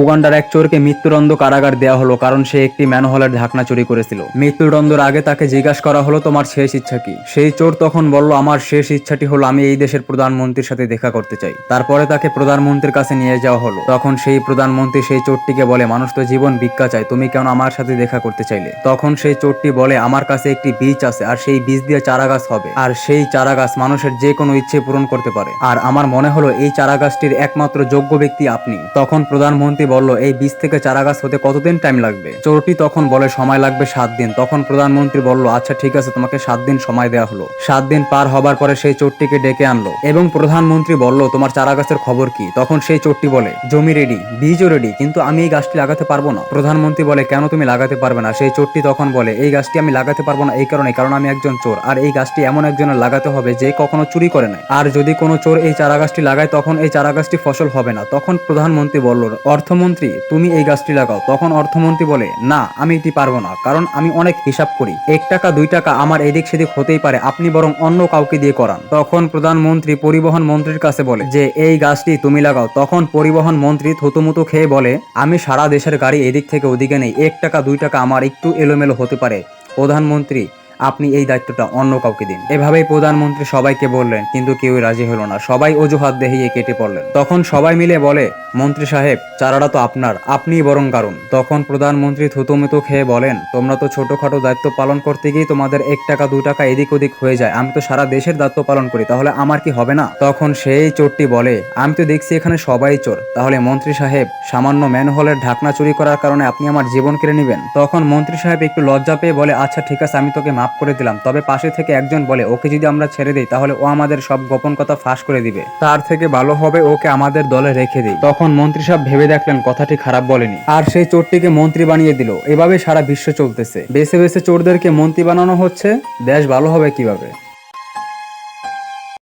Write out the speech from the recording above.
উগান্ডার এক চোরকে মৃত্যুদণ্ড কারাগার দেওয়া হলো কারণ সে একটি ম্যানহলের ঢাকনা চুরি করেছিল। মৃত্যুদণ্ডের আগে তাকে জিজ্ঞাসা করা হলো, তোমার শেষ ইচ্ছা কি? সেই চোর তখন বলল, আমার শেষ ইচ্ছাটি হলো আমি এই দেশের প্রধানমন্ত্রীর সাথে দেখা করতে চাই। তারপরে তাকে প্রধানমন্ত্রীর কাছে নিয়ে যাওয়া হলো। তখন সেই প্রধানমন্ত্রী সেই চোরটিকে বলে, মানুষ তো জীবন ভিক্ষা চায়, তুমি কেন আমার সাথে দেখা করতে চাইলে? তখন সেই চোরটি বলে, আমার কাছে একটি বীজ আছে, আর সেই বীজ দিয়ে চারা গাছ হবে, আর সেই চারা গাছ মানুষের যে কোনো ইচ্ছে পূরণ করতে পারে। আর আমার মনে হলো, এই চারা গাছটির একমাত্র যোগ্য ব্যক্তি আপনি। তখন প্রধানমন্ত্রী বলল, এই বীজ থেকে চারা গাছ হতে কতদিন টাইম লাগবে? চোরটি তখন বলে, সময় লাগবে সাত দিন। তখন প্রধানমন্ত্রী বলল আচ্ছা ঠিক আছে, তোমাকে সাত দিন সময় দেওয়া হলো। সাত দিন পার হবার পরে সেই চোরটিকে ডেকে আনলো এবং প্রধানমন্ত্রী বলল, তোমার চারা গাছের খবর কি? তখন সেই চোরটি বলে, জমি রেডি বীজও রেডি কিন্তু আমি এই গাছটি লাগাতে পারব না। প্রধানমন্ত্রী বলে, কেন তুমি লাগাতে পারবে না? সেই চোরটি তখন বলে, এই গাছটি আমি লাগাতে পারব না এই কারণে, কারণ আমি একজন চোর, আর এই গাছটি এমন একজনের লাগাতে হবে যে কখনো চুরি করে নাই আর যদি কোনো চোর এই চারা গাছটি লাগায়, তখন এই চারা গাছটি ফসল হবে না। তখন প্রধানমন্ত্রী বলল অর্থমন্ত্রী, তুমি এই গাছটি লাগাও। তখন অর্থমন্ত্রী বলে, না, আমি এটি পারব না, কারণ আমি অনেক হিসাব করি। এক টাকা, দুই টাকা আমার এদিক সেদিক হতেই পারে, আপনি বরং অন্য কাউকে দিয়ে করান। তখন প্রধানমন্ত্রী পরিবহন মন্ত্রীর কাছে বলে, যে এই গাছটি তুমি লাগাও। তখন পরিবহন মন্ত্রী থুতুমুতু খেয়ে বলে, আমি সারা দেশের গাড়ি এদিক থেকে ওদিকে নেই। এক টাকা, দুই টাকা আমার একটু এলোমেলো হতে পারে। প্রধানমন্ত্রী আপনি এই দায়িত্বটা অন্য কাউকে দিন। এভাবেই প্রধানমন্ত্রী সবাইকে বললেন, কিন্তু কেউই রাজি হলো না। সবাই অজুহাত দেখিয়ে কেটে পড়লেন। তখন সবাই মিলে বলে, মন্ত্রী সাহেব, চারাটা তো আপনার, আপনিই বরং কারণ। তখন প্রধানমন্ত্রী থুতুমিতু খেয়ে বলেন, তোমরা তো ছোটখাটো দায়িত্ব পালন করতে গিয়ে তোমাদের এক টাকা, দু টাকা এদিক ওদিক হয়ে যায়। আমি তো সারা দেশের দায়িত্ব পালন করি, তাহলে আমার কি হবে না? তখন সেই চোরটি বলে, আমি তো দেখছি এখানে সবাই চোর। তাহলে মন্ত্রী সাহেব, সামান্য ম্যানহোলের ঢাকনা চুরি করার কারণে আপনি আমার জীবন কেড়ে নেবেন? তখন মন্ত্রী সাহেব একটু লজ্জা পেয়ে বলে আচ্ছা ঠিক আছে, আমি তোকে মাফ করে দিলাম। তবে পাশে থেকে একজন বলে, ওকে যদি আমরা ছেড়ে দিই, তাহলে ও আমাদের সব গোপন কথা ফাঁস করে দিবে। তার থেকে ভালো হবে ওকে আমাদের দলে রেখে দিই। তখন মন্ত্রী সাহেব ভেবে দেখলেন, কথাটি খারাপ বলেনি। আর সেই চোরটিকে মন্ত্রী বানিয়ে দিল। এভাবে সারা বিশ্ব চলতেছে। বেছে বেছে চোরদেরকে মন্ত্রী বানানো হচ্ছে। দেশ ভালো হবে কীভাবে?